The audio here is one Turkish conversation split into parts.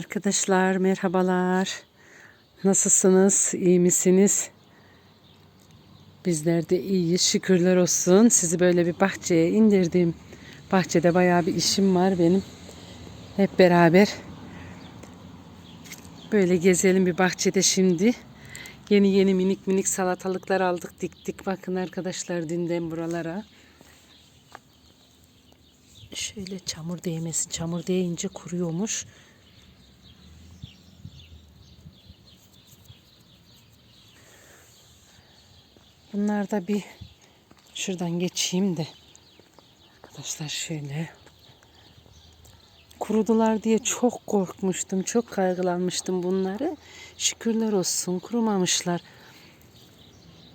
Arkadaşlar merhabalar. Nasılsınız? İyi misiniz? Bizler de iyiyiz. Şükürler olsun. Sizi böyle bir bahçeye indirdim. Bahçede bayağı bir işim var benim. Hep beraber böyle gezelim bir bahçede şimdi. Yeni yeni minik minik salatalıklar aldık diktik. Bakın arkadaşlar dünden buralara. Şöyle çamur değmesin. Çamur değince kuruyormuş. Bunlar da bir şuradan geçeyim de. Arkadaşlar şöyle. Kurudular diye çok korkmuştum. Çok kaygılanmıştım bunları. Şükürler olsun kurumamışlar.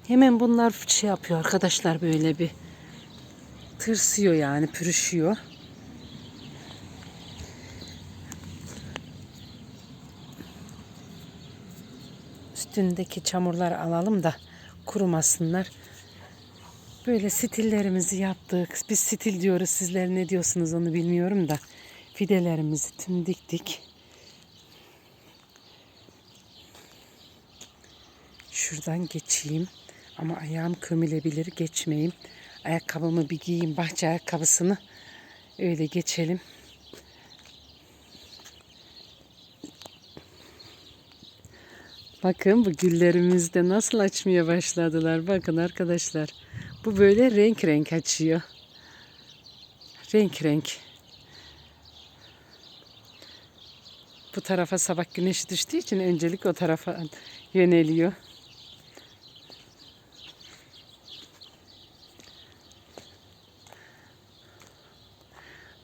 Hemen bunlar şey yapıyor arkadaşlar böyle bir tırsıyor yani pürüşüyor. Üstündeki çamurları alalım da kurumasınlar. Böyle stillerimizi yaptık. Biz stil diyoruz. Sizler ne diyorsunuz onu bilmiyorum da. Fidelerimizi tüm diktik. Şuradan geçeyim. Ama ayağım kömülebilir. Geçmeyeyim. Ayakkabımı bir giyeyim. Bahçe ayakkabısını. Öyle geçelim. Bakın bu güllerimiz de nasıl açmaya başladılar. Bakın arkadaşlar. Bu böyle renk renk açıyor. Renk renk. Bu tarafa sabah güneşi düştüğü için öncelik o tarafa yöneliyor.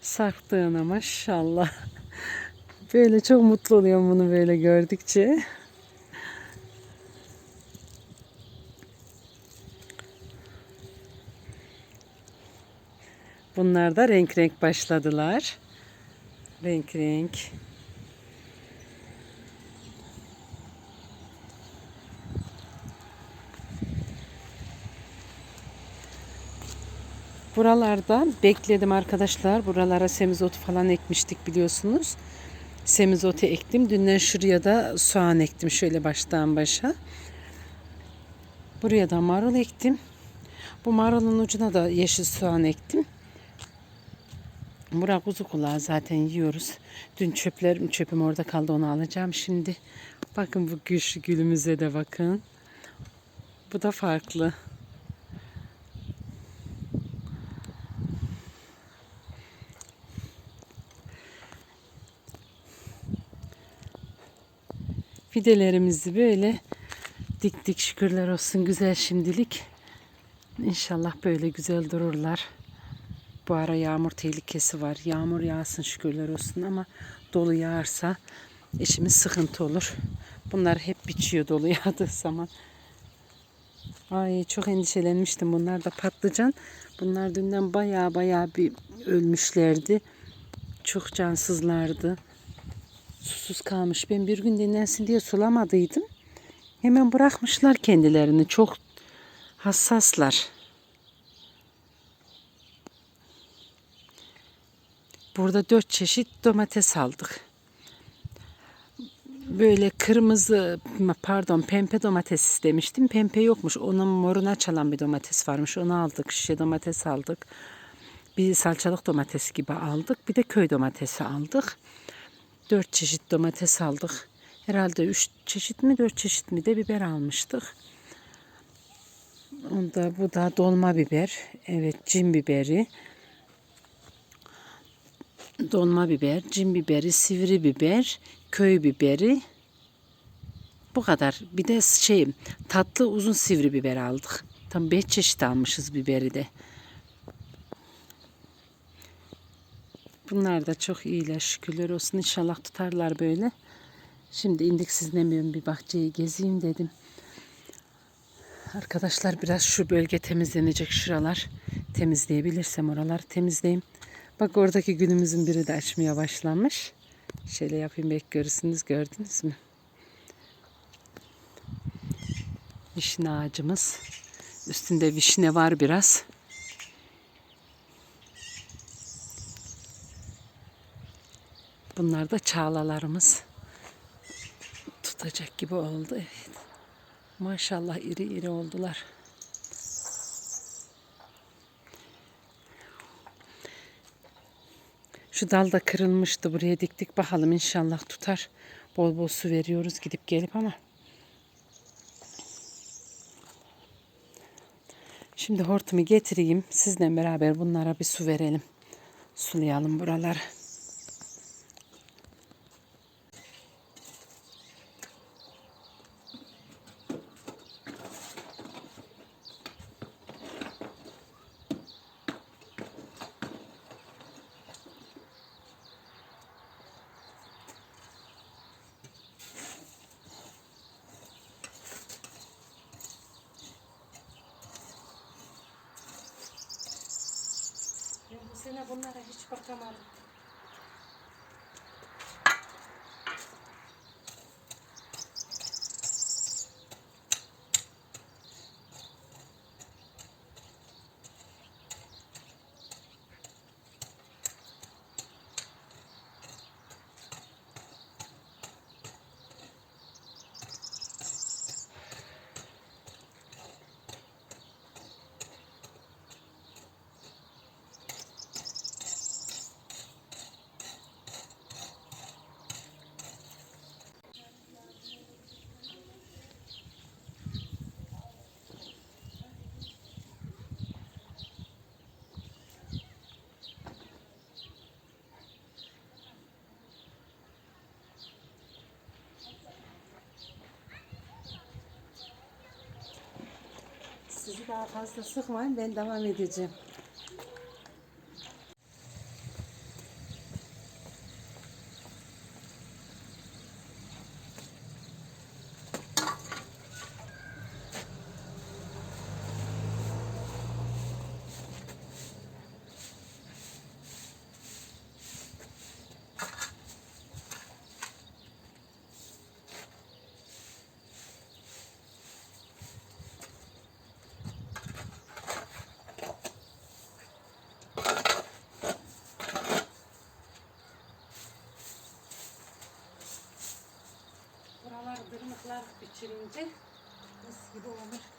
Sarktığına maşallah. Böyle çok mutlu oluyorum bunu böyle gördükçe. Bunlar da renk renk başladılar. Renk renk. Buralarda bekledim arkadaşlar. Buralara semizotu falan ekmiştik biliyorsunuz. Semizotu ektim. Dünden şuraya da soğan ektim. Şöyle baştan başa. Buraya da marul ektim. Bu marulun ucuna da yeşil soğan ektim. Burak kuzu kulağı zaten yiyoruz. Dün çöplerim çöpüm orada kaldı onu alacağım şimdi. Bakın bu güçlü gülümüze de bakın. Bu da farklı. Fidelerimizi böyle diktik şükürler olsun güzel şimdilik. İnşallah böyle güzel dururlar. Bu ara yağmur tehlikesi var. Yağmur yağsın şükürler olsun ama dolu yağarsa işimiz sıkıntı olur. Bunlar hep biçiyor dolu yağdığı zaman. Ay çok endişelenmiştim. Bunlar da patlıcan. Bunlar dünden baya baya bir ölmüşlerdi. Çok cansızlardı. Susuz kalmış. Ben bir gün dinlensin diye sulamadıydım. Hemen bırakmışlar kendilerini. Çok hassaslar. Burada dört çeşit domates aldık. Böyle kırmızı pardon pembe domates istemiştim. Pembe yokmuş. Onun moruna çalan bir domates varmış. Onu aldık. Şişe domates aldık. Bir salçalık domates gibi aldık. Bir de köy domatesi aldık. Dört çeşit domates aldık. Herhalde üç çeşit mi dört çeşit mi de biber almıştık. Onda bu da dolma biber. Evet cin biberi dolma biber, cin biberi, sivri biber, köy biberi. Bu kadar. Bir de şey tatlı uzun sivri biber aldık. Tam beş çeşit almışız biberi de. Bunlar da çok iyiler şükürler olsun. İnşallah tutarlar böyle. Şimdi indik sizinle bir bahçeyi gezeyim dedim. Arkadaşlar biraz şu bölge temizlenecek şuralar. Temizleyebilirsem oraları temizleyeyim. Bak oradaki gülümüzün biri de açmaya başlamış. Şöyle yapayım belki görürsünüz. Gördünüz mü? Vişne ağacımız. Üstünde vişne var biraz. Bunlar da çağlalarımız. tutacak gibi oldu. Evet. Maşallah iri iri oldular. Şu dal da kırılmıştı. Buraya diktik. Bakalım inşallah tutar. Bol bol su veriyoruz gidip gelip ama. Şimdi hortumu getireyim. Sizle beraber bunlara bir su verelim. Sulayalım buraları. Sene bunlara hiç bakamadım. Sizi daha fazla sıkmayın. Ben devam edeceğim. Biçilince mis gibi olur.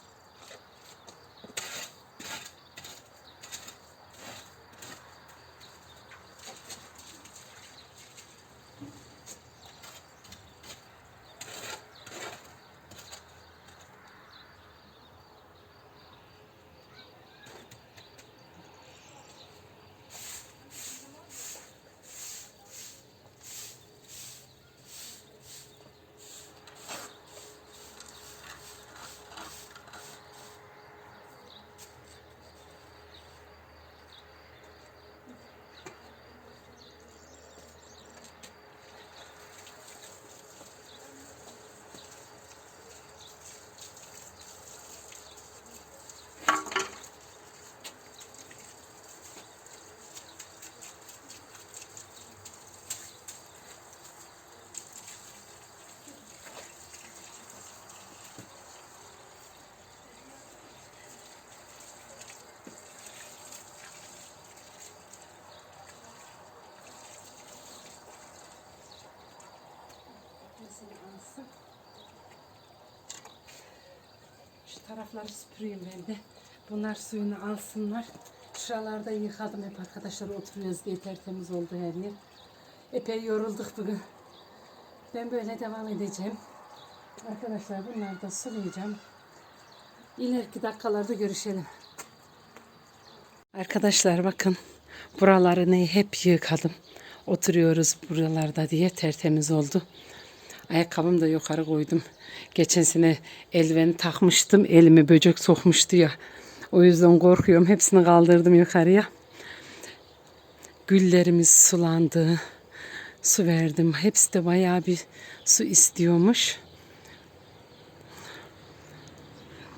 Tarafları süpüreyim ben de. Bunlar suyunu alsınlar. Şuralarda yıkadım hep arkadaşlar oturuyoruz diye tertemiz oldu her yer. Epey yorulduk bugün. Ben böyle devam edeceğim. Arkadaşlar bunları da sulayacağım. İleriki dakikalarda görüşelim. Arkadaşlar bakın buralarını hep yıkadım. Oturuyoruz buralarda diye tertemiz oldu. Ayakkabımı da yukarı koydum. Geçen sene eldiveni takmıştım. Elime böcek sokmuştu ya. O yüzden korkuyorum. Hepsini kaldırdım yukarıya. Güllerimiz sulandı. Su verdim. Hepsi de bayağı bir su istiyormuş.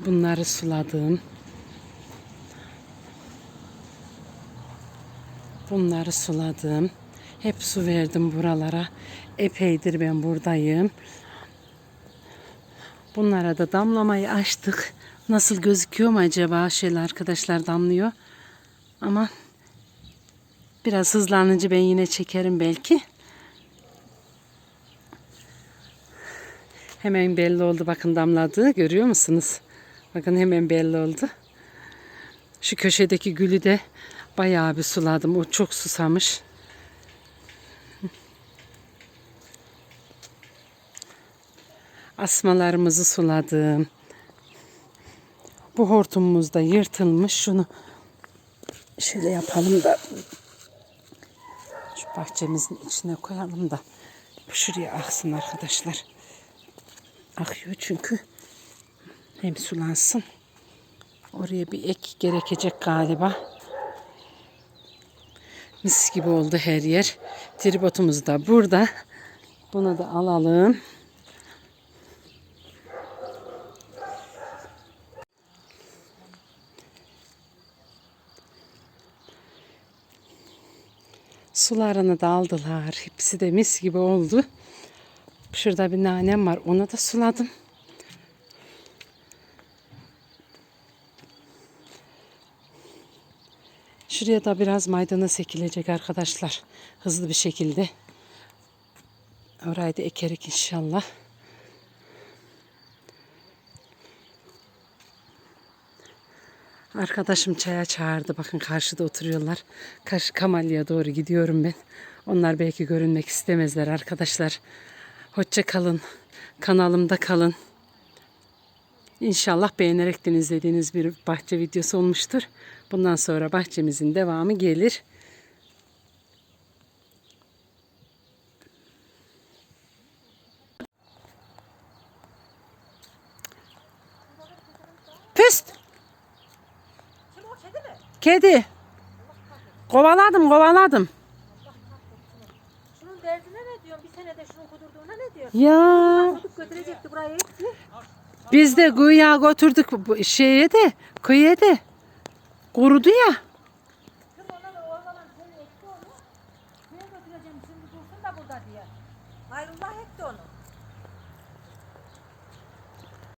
Bunları suladım. Bunları suladım. Hep su verdim buralara. Epeydir ben buradayım. Bunlara da damlamayı açtık. Nasıl gözüküyor mu acaba? Şöyle arkadaşlar damlıyor. Ama biraz hızlanınca ben yine çekerim belki. Hemen belli oldu bakın damladığı görüyor musunuz? Bakın hemen belli oldu. Şu köşedeki gülü de bayağı bir suladım. O çok susamış. Asmalarımızı suladım. Bu hortumumuz da yırtılmış. Şunu şöyle yapalım da şu bahçemizin içine koyalım da şuraya aksın arkadaşlar. Akıyor çünkü hem sulansın. Oraya bir ek gerekecek galiba. Mis gibi oldu her yer. Tripodumuz da burada. Bunu da alalım. Sularını da aldılar. Hepsi de mis gibi oldu. Şurada bir nanem var. Onu da suladım. Şuraya da biraz maydanoz ekilecek arkadaşlar. Hızlı bir şekilde. Orayı da ekerik inşallah. Arkadaşım çaya çağırdı. Bakın karşıda oturuyorlar. Karşı Kamalya'ya doğru gidiyorum ben. Onlar belki görünmek istemezler arkadaşlar. Hoşça kalın. Kanalımda kalın. İnşallah beğenerek izlediğiniz bir bahçe videosu olmuştur. Bundan sonra bahçemizin devamı gelir. Kedi. Kovaladım kovaladım. Şunun derdine ne diyorsun? Bir senede şunun kudurduğuna ne diyorsun? Ya Tutup götürecekti gitti. biz de güya götürdük şeye de kıyıya de. Kurudu ya.